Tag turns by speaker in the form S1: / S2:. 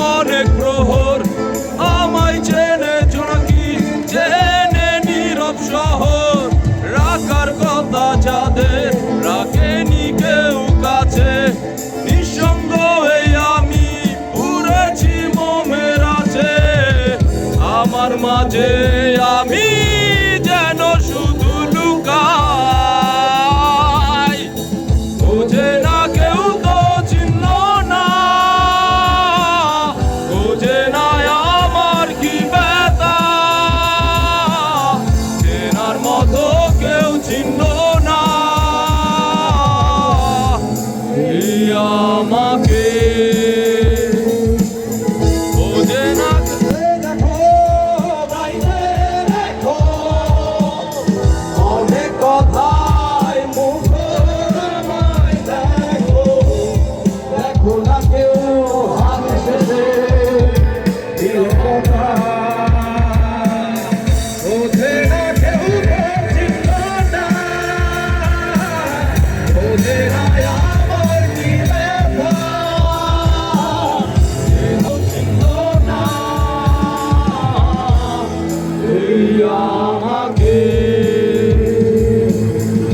S1: অনেক প্রহর। আমায় চেনে জোনাকি, চেনে নীরব শহর। রাখার কথা যাদের, রাখেনি কেউ কাছে। নিঃসঙ্গ হয়ে আমি পুরেছি মোমের আছে। আমার মাঝে আমি Τι será.